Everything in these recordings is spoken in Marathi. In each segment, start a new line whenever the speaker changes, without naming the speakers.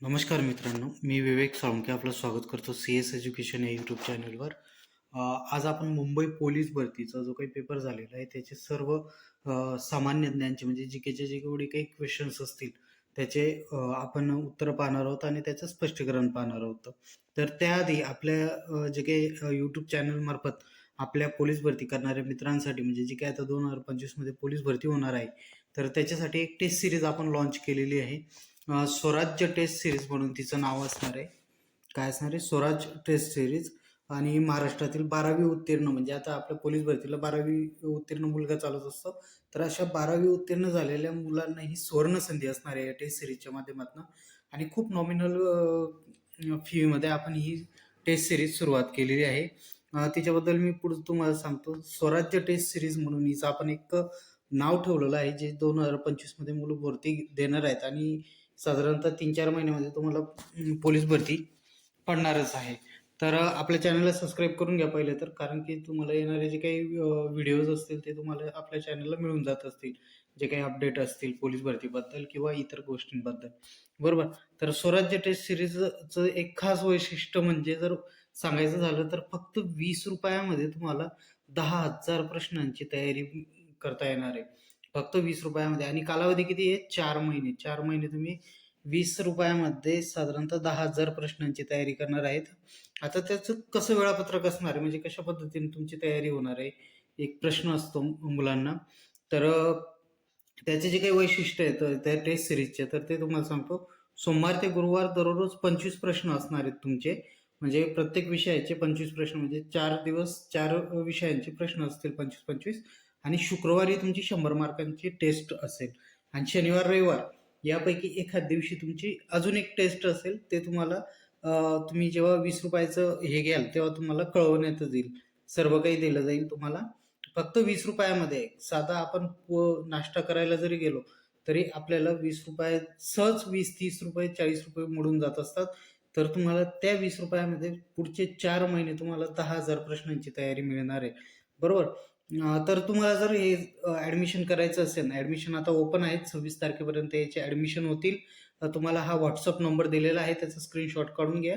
नमस्कार मित्रांनो मी विवेक साळुंके आपलं स्वागत करतो सी एस एज्युकेशन या यूट्यूब चॅनलवर आज आपण मुंबई पोलीस भरतीचा जो काही पेपर झालेला आहे त्याचे सर्व सामान्य ज्ञानचे म्हणजे जी केचे जे केवढे काही क्वेश्चन्स असतील त्याचे आपण उत्तरं पाहणार आहोत आणि त्याचं स्पष्टीकरण पाहणार आहोत. तर त्याआधी आपल्या जे काही यूट्यूब चॅनलमार्फत आपल्या पोलीस भरती करणाऱ्या मित्रांसाठी म्हणजे जी काही आता दोन हजार पंचवीसमध्ये पोलीस भरती होणार आहे तर त्याच्यासाठी एक टेस्ट सिरीज आपण लॉन्च केलेली आहे. स्वराज्य टेस्ट सिरीज म्हणून तिचं नाव असणार आहे. काय असणार आहे? Swaraj test series. आणि महाराष्ट्रातील बारावी उत्तीर्ण म्हणजे आता आपल्या पोलीस भरतीला बारावी उत्तीर्ण मुलगा चालत असतो. तर अशा बारावी उत्तीर्ण झालेल्या मुलांना ही सुवर्ण संधी असणार आहे या टेस्ट सिरीजच्या माध्यमातून. आणि खूप नॉमिनल फीमध्ये आपण ही टेस्ट सिरीज सुरुवात केलेली आहे. तिच्याबद्दल मी पुढे तुम्हाला सांगतो. स्वराज्य टेस्ट सिरीज म्हणून हिचं आपण एक नाव ठेवलेलं आहे जे दोन हजार पंचवीसमध्ये मुलं भरती देणार आहेत. आणि साधारणतः तीन चार महिन्यामध्ये तुम्हाला पोलीस भरती पडणारच आहे. तर आपल्या चॅनलला सबस्क्राईब करून घ्या पहिले तर कारण की तुम्हाला येणारे जे काही व्हिडिओज असतील ते तुम्हाला आपल्या चॅनलला मिळून जात असतील. जे काही अपडेट असतील पोलीस भरतीबद्दल किंवा इतर गोष्टींबद्दल. बरोबर? तर स्वराज्य टेस्ट सिरीजचं एक खास वैशिष्ट्य म्हणजे जर सांगायचं झालं तर फक्त वीस रुपयामध्ये तुम्हाला दहा हजार प्रश्नांची तयारी करता येणार आहे. फक्त वीस रुपयामध्ये. आणि कालावधी किती आहे? चार महिने. चार महिने तुम्ही वीस रुपयामध्ये साधारणतः दहा हजार प्रश्नांची तयारी करणार आहेत. आता त्याचं कसं वेळापत्रक असणार? आहे म्हणजे कशा पद्धतीने तुमची तयारी होणार आहे? एक प्रश्न असतो मुलांना. तर त्याचे जे काही वैशिष्ट्य आहेत त्या टेस्ट सिरीजचे तर ते तुम्हाला सांगतो. सोमवार ते गुरुवार दररोज पंचवीस प्रश्न असणार आहेत तुमचे. म्हणजे प्रत्येक विषयाचे पंचवीस प्रश्न म्हणजे चार दिवस चार विषयांचे प्रश्न असतील पंचवीस पंचवीस. आणि शुक्रवारी तुमची शंभर मार्कांची टेस्ट असेल. आणि शनिवार रविवार यापैकी एखाद दिवशी तुमची अजून एक टेस्ट असेल ते तुम्हाला तुम्ही जेव्हा वीस रुपयाचं हे घ्याल तेव्हा तुम्हाला कळवण्यात येईल सर्व काही दिलं जाईल तुम्हाला. फक्त वीस रुपयामध्ये साधा आपण नाश्ता करायला जरी गेलो तरी आपल्याला वीस रुपये सहज वीस तीस रुपये चाळीस रुपये मोडून जात असतात. तर तुम्हाला त्या वीस रुपयामध्ये पुढचे चार महिने तुम्हाला दहा हजार प्रश्नांची तयारी मिळणार आहे. बरोबर? तर तुम्हाला जर हे ॲडमिशन करायचं असेल ना ॲडमिशन आता ओपन आहेत सव्वीस तारखेपर्यंत याचे ॲडमिशन होतील. तर तुम्हाला हा व्हॉट्सअप नंबर दिलेला आहे त्याचा स्क्रीनशॉट काढून घ्या.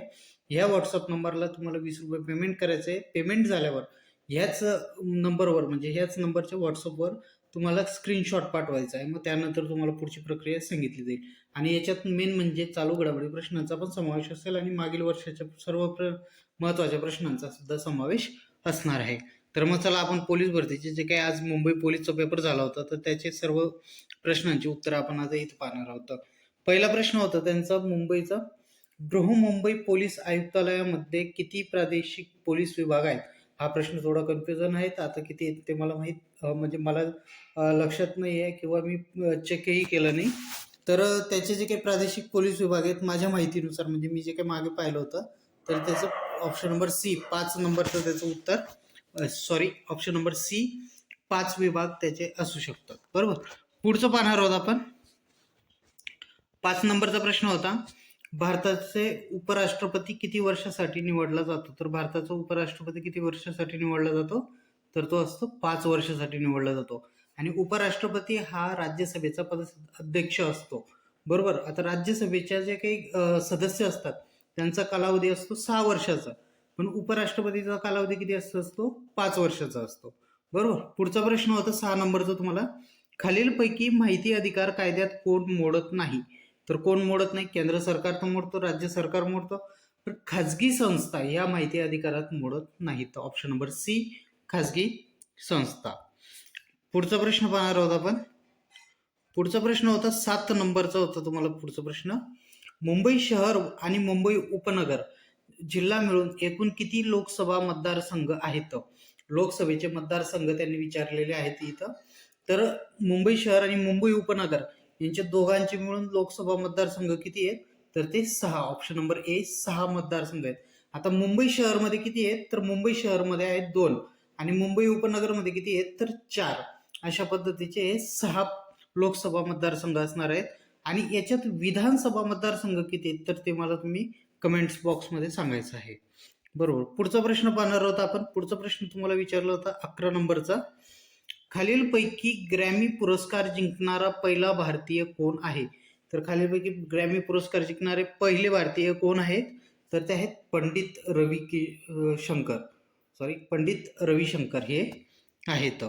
ह्या व्हॉट्सअप नंबरला तुम्हाला वीस रुपये पेमेंट करायचं आहे पेमेंट झाल्यावर ह्याच नंबरवर म्हणजे ह्याच नंबरच्या व्हॉट्सअपवर तुम्हाला स्क्रीनशॉट पाठवायचा आहे. मग त्यानंतर तुम्हाला पुढची प्रक्रिया सांगितली जाईल. आणि याच्यात मेन म्हणजे चालू घडामोडी प्रश्नांचा पण समावेश असेल आणि मागील वर्षाच्या सर्व प्र महत्त्वाच्या प्रश्नांचा सुद्धा समावेश असणार आहे. तर मग चला आपण पोलीस भरतीचे जे काही आज मुंबई पोलीसचा पेपर झाला होता तर त्याचे सर्व प्रश्नांची उत्तरं आपण आज इथं पाहणार आहोत. पहिला प्रश्न होता त्यांचा मुंबईचा बृहमुंबई पोलीस आयुक्तालयामध्ये किती प्रादेशिक पोलीस विभाग आहेत? हा प्रश्न थोडा कन्फ्युजन आहे आता किती आहेत ते मला माहीत म्हणजे मला लक्षात नाही आहे किंवा मी चेकही केलं नाही. तर त्याचे जे काही प्रादेशिक पोलीस विभाग आहेत माझ्या माहितीनुसार म्हणजे मी जे काही मागे पाहिलं होतं तर त्याचं ऑप्शन नंबर सी पाच नंबरचं त्याचं उत्तर. सॉरी ऑप्शन नंबर सी पाच विभाग त्याचे असू शकतात. बरोबर? पुढचं पाहणार आहोत आपण. पाच नंबरचा प्रश्न होता भारताचे उपराष्ट्रपती किती वर्षासाठी निवडला जातो? तर भारताचा उपराष्ट्रपती किती वर्षासाठी निवडला जातो? तर तो असतो पाच वर्षासाठी निवडला जातो. आणि उपराष्ट्रपती हा राज्यसभेचा पद अध्यक्ष असतो. बरोबर? आता राज्यसभेच्या जे काही सदस्य असतात त्यांचा कालावधी असतो सहा वर्षाचा. पण उपराष्ट्रपतीचा कालावधी किती असतो असतो? पाच वर्षाचा असतो. बरोबर? पुढचा प्रश्न होता सहा नंबरचा तुम्हाला. खालीलपैकी माहिती अधिकार कायद्यात कोण मोडत नाही? तर कोण मोडत नाही? केंद्र सरकार तर मोडतो राज्य सरकार मोडतो. पण खाजगी संस्था या माहिती अधिकारात मोडत नाहीत. ऑप्शन नंबर सी खाजगी संस्था. पुढचा प्रश्न पाहणार आहोत आपण. पुढचा प्रश्न होता सात नंबरचा होता तुम्हाला पुढचा प्रश्न. मुंबई शहर आणि मुंबई उपनगर जिल्हा मिळून एकूण किती लोकसभा मतदारसंघ आहेत? लोकसभेचे मतदारसंघ त्यांनी विचारलेले आहेत इथं. तर मुंबई शहर आणि मुंबई उपनगर यांच्या दोघांचे मिळून लोकसभा मतदारसंघ किती आहेत? तर ते सहा. ऑप्शन नंबर ए सहा मतदारसंघ आहेत. आता मुंबई शहरमध्ये किती आहेत? तर मुंबई शहरमध्ये आहेत दोन. आणि मुंबई उपनगरमध्ये किती आहेत? तर चार. अशा पद्धतीचे हे सहा लोकसभा मतदारसंघ असणार आहेत. आणि याच्यात विधानसभा मतदारसंघ किती आहेत? तर ते मला तुम्ही कमेंट्स बॉक्समध्ये सांगायचं आहे. बरोबर. पुढचा प्रश्न पाहणार आहोत आपण. पुढचा प्रश्न तुम्हाला विचारला होता अकरा नंबरचा. खालीलपैकी ग्रॅमी पुरस्कार जिंकणारा पहिला भारतीय कोण आहे? तर खालीलपैकी ग्रॅमी पुरस्कार जिंकणारे पहिले भारतीय कोण आहेत? तर ते आहेत पंडित रवी कि शंकर. सॉरी पंडित रविशंकर हे आहेत.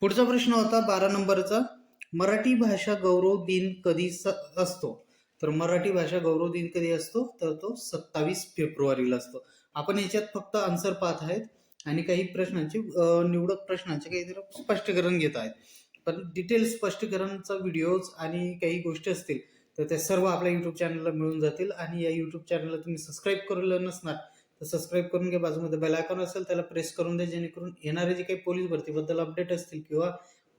पुढचा प्रश्न होता बारा नंबरचा. मराठी भाषा गौरव दिन कधी असतो? तर मराठी भाषा गौरव दिन कधी असतो? तर तो सत्तावीस फेब्रुवारीला असतो. आपण याच्यात फक्त आन्सर पाहत आहेत आणि काही प्रश्नांची निवडक प्रश्नांचे काही स्पष्टीकरण घेत आहेत. पण डिटेल स्पष्टीकरणचा व्हिडिओज आणि काही गोष्टी असतील तर त्या सर्व आपल्या यूट्यूब चॅनलला मिळून जातील. आणि या यूट्यूब चॅनलला तुम्ही सबस्क्राईब केलेलं नसणार तर सबस्क्राईब करून घ्या. बाजूमध्ये बेल आयकॉन असेल त्याला प्रेस करून द्या. जेणेकरून येणारे जे काही पोलीस भरतीबद्दल अपडेट असतील किंवा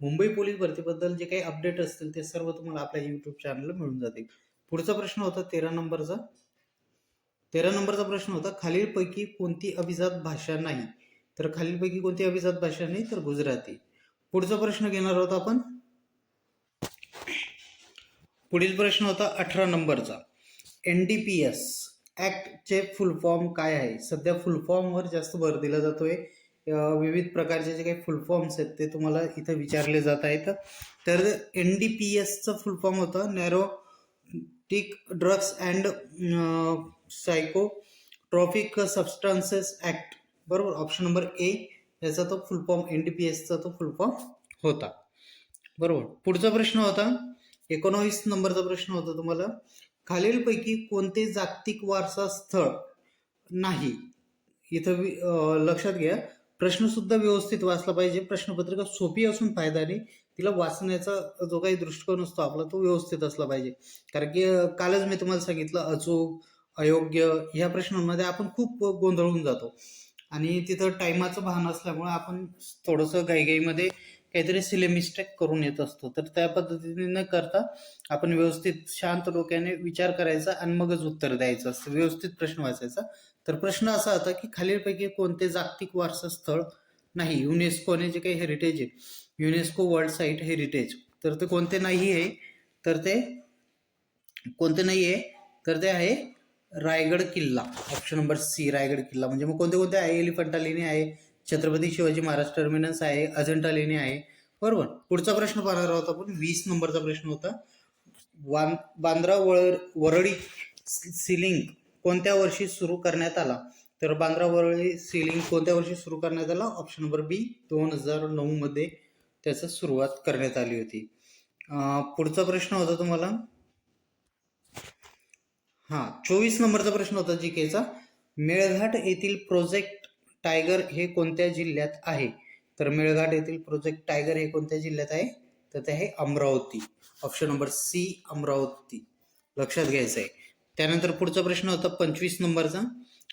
मुंबई पोलीस भरतीबद्दल जे काही अपडेट असतील ते सर्व तुम्हाला आपल्या यूट्यूब चॅनलला मिळून जातील. पुढचा प्रश्न होता तेरा नंबरचा. तेरा नंबरचा प्रश्न होता खालीलपैकी कोणती अभिजात भाषा नाही? तर खालीलपैकी कोणती अभिजात भाषा नाही तर गुजराती. पुढचा प्रश्न घेणार आहोत आपण. पुढील प्रश्न होता अठरा नंबरचा. एन डी पी एस ॲक्टचे फुल फॉर्म काय आहे? सध्या फुल फॉर्मवर जास्त भर दिला जातोय. आहे विविध प्रकारचे जे काही फुल फॉर्म्स आहेत ते तुम्हाला इथं विचारले जात आहेत. तर एन डी पी एसचं फुल फॉर्म होतं tick drugs and psychotropic substances act बरोबर? ऑप्शन नंबर ए याचा तो full form N D P एसचा तो फुल फॉर्म होता. बरोबर? पुढचा प्रश्न होता. एकोणावीस नंबरचा प्रश्न होता तुम्हाला. खालीलपैकी कोणते जागतिक वारसा स्थळ नाही? इथं लक्षात घ्या. प्रश्नसुद्धा व्यवस्थित वाचला पाहिजे. प्रश्नपत्रिका सोपी असून फायदा नाही तिला वाचण्याचा जो काही दृष्टिकोन असतो आपला तो व्यवस्थित असला पाहिजे. कारण की कालच मी तुम्हाला सांगितलं अचूक अयोग्य ह्या प्रश्नांमध्ये आपण खूप गोंधळून जातो. आणि तिथं टायमाचं भान असल्यामुळे आपण थोडंसं घाईघाईमध्ये काहीतरी सिले मिस्टेक करून येत असतो. तर त्या पद्धतीने न करता आपण व्यवस्थित शांत डोक्याने विचार करायचा आणि मगच उत्तर द्यायचं असतं. व्यवस्थित प्रश्न वाचायचा. तर प्रश्न असा होता की खालीलपैकी कोणते जागतिक वारसा स्थळ नाही? युनेस्कोने जे काही हेरिटेज आहे युनेस्को वर्ल्ड साईट हेरिटेज. तर ते कोणते नाही आहे तर ते कोणते नाही आहे तर ते आहे रायगड किल्ला. ऑप्शन नंबर सी रायगड किल्ला. म्हणजे मग कोणते कोणते आहे? एलिफंटा लेणी आहे छत्रपती शिवाजी महाराज टर्मिनस आहे अजंठा लेणी आहे. बरोबर. पुढचा प्रश्न पाहणार आहोत आपण. वीस नंबरचा प्रश्न होता. वान बांद्रा वळ वरळी सिलिंग कोणत्या वर्षी सुरू करण्यात आला? तर बांद्रा वरळी सिलिंग कोणत्या वर्षी सुरू करण्यात आला? ऑप्शन नंबर बी दोन हजार नऊ मध्ये. त्याचं सुरुवात करण्यात आली होती. पुढचा प्रश्न होता तुम्हाला? हा चोवीस नंबरचा प्रश्न होता जी केचा. मेळघाट येथील प्रोजेक्ट टायगर हे कोणत्या जिल्ह्यात आहे? तर मेळघाट येथील प्रोजेक्ट टायगर हे कोणत्या जिल्ह्यात आहे? तर ते आहे Amravati. Option number C Amravati. लक्षात घ्यायचं आहे त्यानंतर पुढचा प्रश्न होता पंचवीस नंबरचा.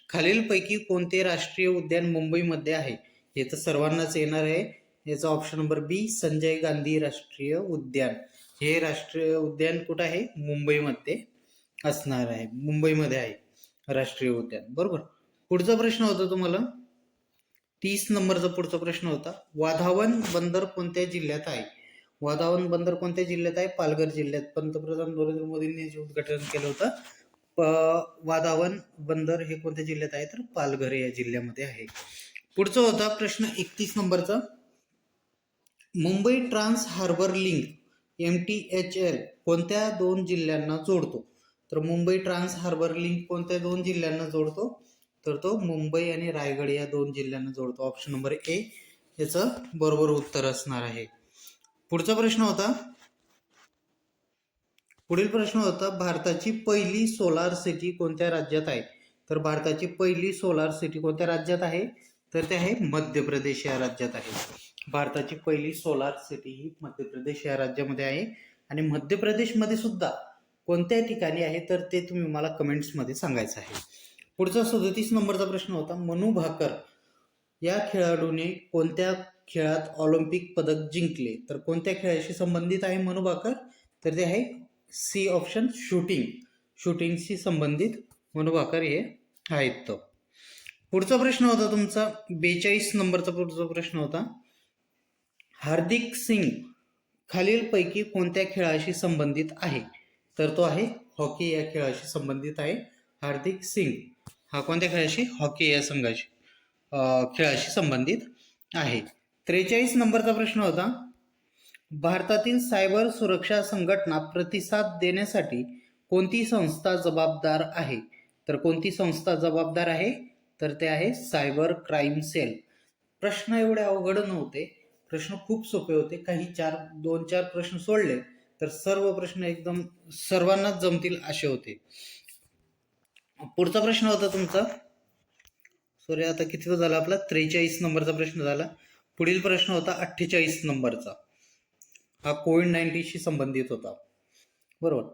खालीलपैकी कोणते राष्ट्रीय उद्यान मुंबईमध्ये आहे? हे तर सर्वांनाच येणार आहे. याचा option number B Sanjay Gandhi राष्ट्रीय उद्यान. हे राष्ट्रीय उद्यान कुठं आहे? मुंबईमध्ये असणार आहे. मुंबईमध्ये आहे राष्ट्रीय उद्यान. बरोबर? पुढचा प्रश्न होता तुम्हाला? तीस नंबरचा पुढचा प्रश्न होता. वाधावन बंदर कोणत्या जिल्ह्यात आहे? वाधावन बंदर कोणत्या जिल्ह्यात आहे? पालघर जिल्ह्यात. पंतप्रधान नरेंद्र मोदींनी जे उद्घाटन केलं होतं प- वाधावन बंदर हे कोणत्या जिल्ह्यात आहे? तर पालघर या जिल्ह्यामध्ये आहे. पुढचा होता प्रश्न एकतीस नंबरचा. Mumbai trans harbour link M T H L कोणत्या दोन जिल्ह्यांना जोडतो? तर मुंबई ट्रान्स हार्बर लिंक कोणत्या दोन जिल्ह्यांना जोडतो? तर तो मुंबई आणि रायगड या दोन जिल्ह्यांना जोडतो. ऑप्शन नंबर ए याचं बरोबर उत्तर असणार आहे. पुढचा प्रश्न होता. पुढील प्रश्न होता भारताची पहिली सोलार सिटी कोणत्या राज्यात आहे? तर भारताची पहिली सोलार सिटी कोणत्या राज्यात आहे? तर ते आहे मध्य प्रदेश या राज्यात आहे. भारताची पहिली सोलार सिटी ही मध्य प्रदेश या राज्यामध्ये आहे. आणि मध्य प्रदेशमध्ये सुद्धा कोणत्या ठिकाणी आहे तर ते तुम्ही मला कमेंट्समध्ये सांगायचं आहे. पुढचा सदतीस नंबरचा प्रश्न होता मनू भाकर या खेळाडूने कोणत्या खेळात ऑलिम्पिक पदक जिंकले? तर कोणत्या खेळाशी संबंधित आहे मनू भाकर? तर ते आहे सी ऑप्शन शूटिंग. शूटिंगशी संबंधित मनू भाकर हे आहेत. तो पुढचा प्रश्न होता तुमचा बेचाळीस नंबरचा पुढचा प्रश्न होता. हार्दिक सिंग खालीलपैकी कोणत्या खेळाशी संबंधित आहे? तर तो आहे हॉकी या खेळाशी संबंधित आहे. हार्दिक सिंग हा कोणत्या खेळाशी? हॉकी या संघाशी खेळाशी संबंधित आहे. त्रेचाळीस नंबरचा प्रश्न होता. भारतातील सायबर सुरक्षा संघटना प्रतिसाद देण्यासाठी कोणती संस्था जबाबदार आहे? तर कोणती संस्था जबाबदार आहे? तर ते आहे सायबर क्राईम सेल. प्रश्न एवढे अवघड नव्हते. प्रश्न खूप सोपे होते. काही चार दोन चार प्रश्न सोडले तर सर्व प्रश्न एकदम सर्वांनाच जमतील असे होते. पुढचा प्रश्न होता तुमचा. सॉरी आता किती झाला आपला? त्रेचाळीस नंबरचा प्रश्न झाला. पुढील प्रश्न होता अठ्ठेचाळीस नंबरचा. हा कोविड नाईन्टीनशी संबंधित होता. बरोबर.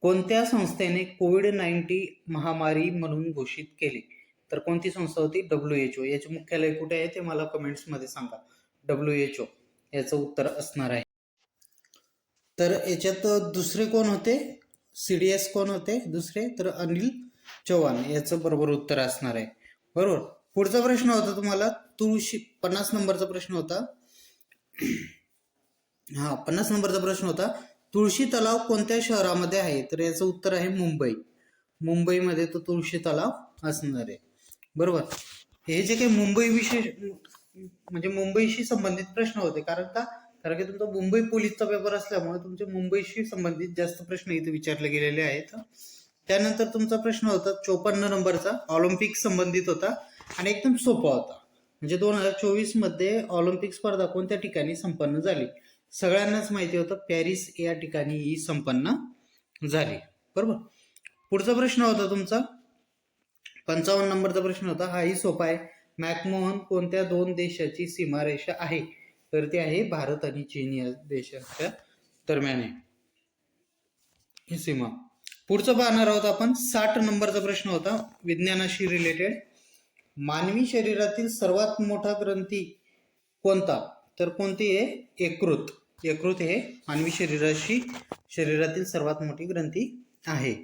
कोणत्या संस्थेने कोविड नाईन्टी महामारी म्हणून घोषित केली? तर कोणती संस्था होती? डब्ल्यू एच ओ याचे मुख्यालय कुठे आहे ते मला कमेंट्समध्ये सांगा. डब्ल्यू एच ओ याचं उत्तर असणार आहे. तर याच्यात दुसरे कोण होते? सी डी एस कोण होते? दुसरे? तर अनिल चव्हाण याचं बरोबर उत्तर असणार आहे. बरोबर? पुढचा प्रश्न होता तुम्हाला. तुळशी पन्नास नंबरचा प्रश्न होता. हा पन्नास नंबरचा प्रश्न होता. तुळशी तलाव कोणत्या शहरामध्ये आहे? तर याचं उत्तर आहे मुंबई. मुंबईमध्ये तो तुळशी तलाव असणार आहे. बरोबर? हे जे काही मुंबई विशेष म्हणजे मुंबईशी संबंधित प्रश्न होते. कारण का? कारण की तुमचा मुंबई पोलीसचा पेपर असल्यामुळे तुमचे मुंबईशी संबंधित जास्त प्रश्न इथे विचारले गेलेले आहेत. त्यानंतर तुमचा प्रश्न होता चोपन्न नंबरचा ऑलिम्पिक संबंधित होता आणि एकदम सोपा होता. म्हणजे दोन हजार चोवीसमध्ये ऑलिम्पिक स्पर्धा कोणत्या ठिकाणी संपन्न झाली? सगळ्यांनाच माहिती होतं पॅरिस या ठिकाणी ही संपन्न झाली. बरोबर? पुढचा प्रश्न होता तुमचा. पंचावन्न नंबरचा प्रश्न होता. हाही सोपा आहे. मॅकमोहन कोणत्या दोन देशाची सीमारेषा आहे? तर ते आहे भारत आणि चीन या देशाच्या दरम्यान आहे. ही सीमा. पुढचं पाहणार आहोत आपण. साठ नंबरचा प्रश्न होता. विज्ञानाशी रिलेटेड मानवी शरीरातील सर्वात मोठा ग्रंथी कोणता? तर कोणती आहे? यकृत. यकृत हे मानवी शरीराशी शरीरातील सर्वात मोठी ग्रंथी आहे.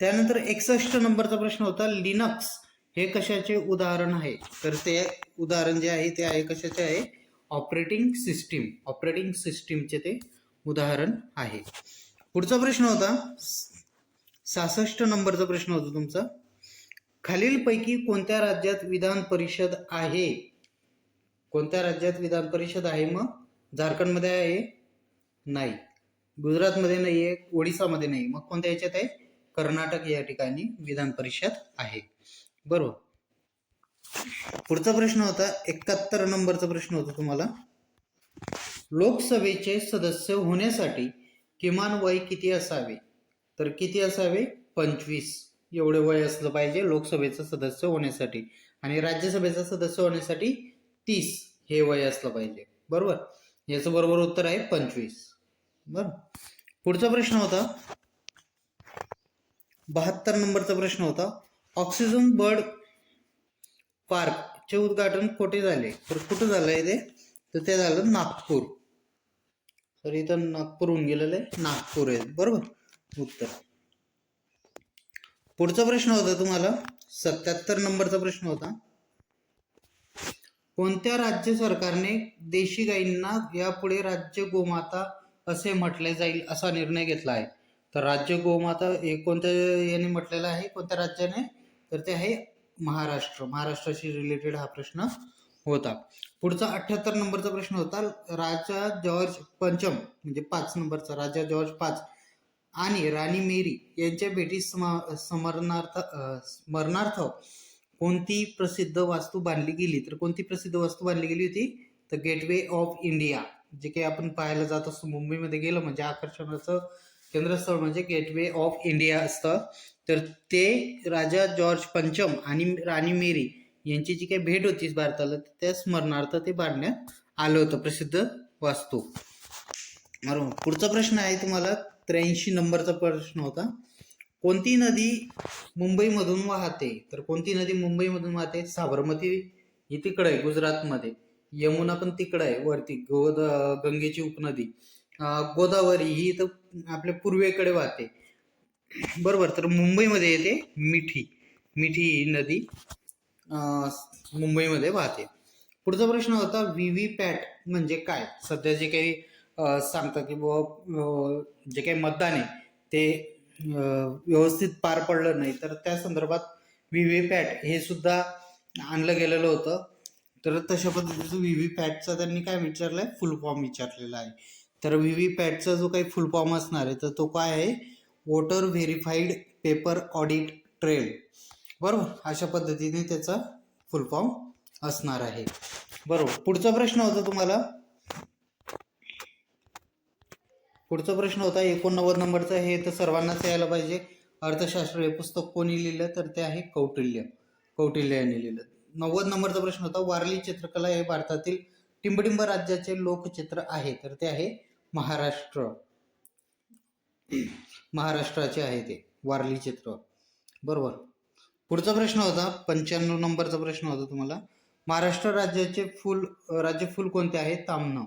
त्यानंतर एकसष्ट नंबरचा प्रश्न होता. लिनक्स हे कशाचे उदाहरण आहे? तर ते उदाहरण जे आहे ते आहे कशाचे आहे? Operating system. ऑपरेटिंग सिस्टीमचे ते उदाहरण आहे. पुढचा प्रश्न होता. सहासष्ट नंबरचा प्रश्न होता तुमचा. खालीलपैकी कोणत्या राज्यात विधान परिषद आहे? कोणत्या राज्यात विधान परिषद आहे मग? झारखंडमध्ये आहे? नाही. गुजरातमध्ये नाही आहे ओडिसामध्ये नाही. मग कोणत्या याच्यात आहे? कर्नाटक या ठिकाणी विधान परिषद आहे. बरोबर. पुढचा प्रश्न होता एकाहत्तर नंबरचा प्रश्न होता तुम्हाला. लोकसभेचे सदस्य होण्यासाठी किमान वय किती असावे? तर किती असावे? पंचवीस. एवढे वय असलं पाहिजे लोकसभेचं सदस्य होण्यासाठी. आणि राज्यसभेचा सदस्य होण्यासाठी तीस हे वय असलं पाहिजे. बरोबर? याचं बरोबर उत्तर आहे पंचवीस. बर. पुढचा प्रश्न होता. बहात्तर नंबरचा प्रश्न होता. ऑक्सिजन बर्ड पार्कचे उद्घाटन कुठे झाले? तर कुठं झालंय ते? तर ते झालं नागपूर. तर इथं नागपूरहून गेलेलं आहे. नागपूर आहे. बरोबर? उत्तर. पुढचा प्रश्न होता तुम्हाला. सत्याहत्तर नंबरचा प्रश्न होता. कोणत्या राज्य सरकारने देशी गायींना यापुढे राज्य गोमाता असे म्हटले जाईल असा निर्णय घेतला आहे? तर राज्य गोमाता हे कोणत्या याने म्हटलेलं आहे? कोणत्या राज्याने? तर ते आहे महाराष्ट्र. महाराष्ट्राशी रिलेटेड हा प्रश्न होता. पुढचा अठ्ठ्याहत्तर नंबरचा प्रश्न होता राजा जॉर्ज पंचम म्हणजे पाच नंबरचा राजा जॉर्ज पाच आणि राणी मेरी यांच्या भेटी स्मरणार्थ स्मरणार्थ कोणती प्रसिद्ध वास्तू बांधली गेली? तर कोणती प्रसिद्ध वास्तू बांधली गेली होती? तर गेटवे ऑफ इंडिया जे काही आपण पाहायला जात असतो मुंबईमध्ये गेलं म्हणजे आकर्षणाचं केंद्रस्थळ म्हणजे गेटवे ऑफ इंडिया असतं. तर ते राजा जॉर्ज पंचम आणि राणी मेरी यांची जी काही भेट होती भारताला त्या स्मरणार्थ ते बांधण्यात आलं होतं प्रसिद्ध वास्तू. बरोबर पुढचा प्रश्न आहे तुम्हाला त्र्याऐंशी नंबरचा प्रश्न होता. कोणती नदी मुंबईमधून वाहते? तर कोणती नदी मुंबईमधून वाहते? साबरमती ही तिकडं आहे गुजरातमध्ये. यमुना पण तिकडं आहे वरती गोद गंगेची उपनदी. गोदावरी ही इथं आपल्या पूर्वेकडे वाहते. बरोबर तर मुंबईमध्ये येते मिठी. मिठी ही नदी मुंबईमध्ये वाहते. पुढचा प्रश्न होता व्ही व्ही पॅट म्हणजे काय? सध्या जे काही सांगतात की बुवा जे काही मतदान आहे ते व्यवस्थित पार पडलं नाही तर त्या संदर्भात व्ही व्ही पॅट हे सुद्धा आणलं गेलेलं होतं. तर तशा पद्धतीचं व्ही व्ही पॅटचा त्यांनी काय विचारलंय? फुल फॉर्म विचारलेला आहे. तर व्ही व्ही पॅटचा जो काही फुल फॉर्म असणार आहे तर तो काय आहे? Voter verified paper audit trail. बरोबर? अशा पद्धतीने त्याचा फुल फॉर्म असणार आहे. बरोबर? पुढचा प्रश्न होता तुम्हाला? पुढचा प्रश्न होता एकोणनव्वद नंबरचा. हे तर सर्वांनाच यायला पाहिजे. अर्थशास्त्र हे पुस्तक कोणी लिहिलं? तर ते आहे कौटिल्य. कौटिल्य यांनी लिहिलं. नव्वद नंबरचा प्रश्न होता वारली चित्रकला हे भारतातील टिंबटिंब राज्याचे लोकचित्र आहे. तर ते आहे महाराष्ट्र. महाराष्ट्राचे आहे ते वारली चित्र. बरोबर. पुढचा प्रश्न होता पंच्याण्णव नंबरचा प्रश्न होता तुम्हाला. महाराष्ट्र राज्याचे फुल राज्य फुल कोणते आहे? तामणं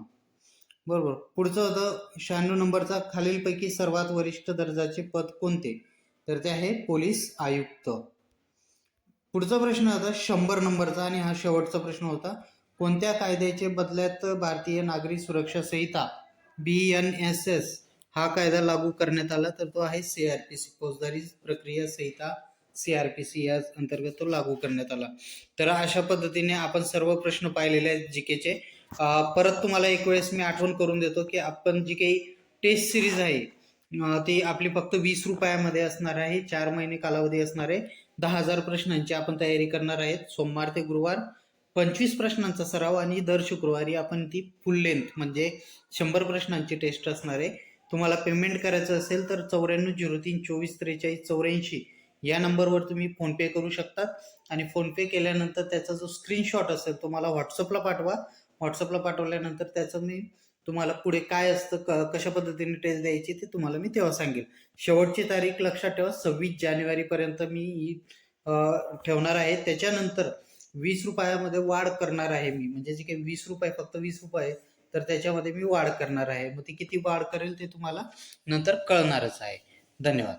बरोबर. पुढचं होतं शहाण्णव नंबरचा खालीलपैकी सर्वात वरिष्ठ दर्जाचे पद कोणते? तर ते आहे पोलीस आयुक्त. पुढचा प्रश्न होता शंभर नंबरचा आणि हा शेवटचा प्रश्न होता. कोणत्या कायद्याचे बदल्यात भारतीय नागरी सुरक्षा संहिता? बी एन एस एस हा कायदा लागू करण्यात आला तर तो आहे सी आर पी सी फौजदारी प्रक्रिया संहिता सी आर पी सी या अंतर्गत तो लागू करण्यात आला. तर अशा पद्धतीने आपण सर्व प्रश्न पाहिलेले आहेत जी केचे. परत तुम्हाला एक वेळेस मी आठवण करून देतो की आपण जी काही टेस्ट सिरीज आहे ती आपली फक्त वीस रुपयामध्ये असणार आहे चार महिने कालावधी असणार आहे. दहा हजार प्रश्नांची आपण तयारी करणार आहेत. सोमवार ते गुरुवार पंचवीस प्रश्नांचा सराव आणि दर शुक्रवारी आपण ती फुल लेंथ म्हणजे शंभर प्रश्नांची टेस्ट असणार आहे. तुम्हाला पेमेंट करायचं असेल तर चौऱ्याण्णव झिरो तीन चोवीस त्रेचाळीस चौऱ्याऐंशी या नंबरवर तुम्ही फोनपे करू शकता. आणि फोनपे केल्यानंतर त्याचा जो स्क्रीनशॉट असेल तो मला व्हॉट्सअपला पाठवा. व्हॉट्सअपला पाठवल्यानंतर त्याचं मी तुम्हाला पुढे काय असतं क कशा पद्धतीने टेस्ट द्यायची ते तुम्हाला मी तेव्हा सांगेल. शेवटची तारीख लक्षात ठेवा. सव्वीस जानेवारीपर्यंत मी ठेवणार आहे. त्याच्यानंतर वीस रुपयामध्ये वाढ करणार आहे मी. म्हणजे जे काही वीस रुपये फक्त वीस रुपये तर त्याच्यामध्ये मी वाढ करणार आहे. मग ती किती वाढ करेल ते तुम्हाला नंतर कळणारच आहे. धन्यवाद.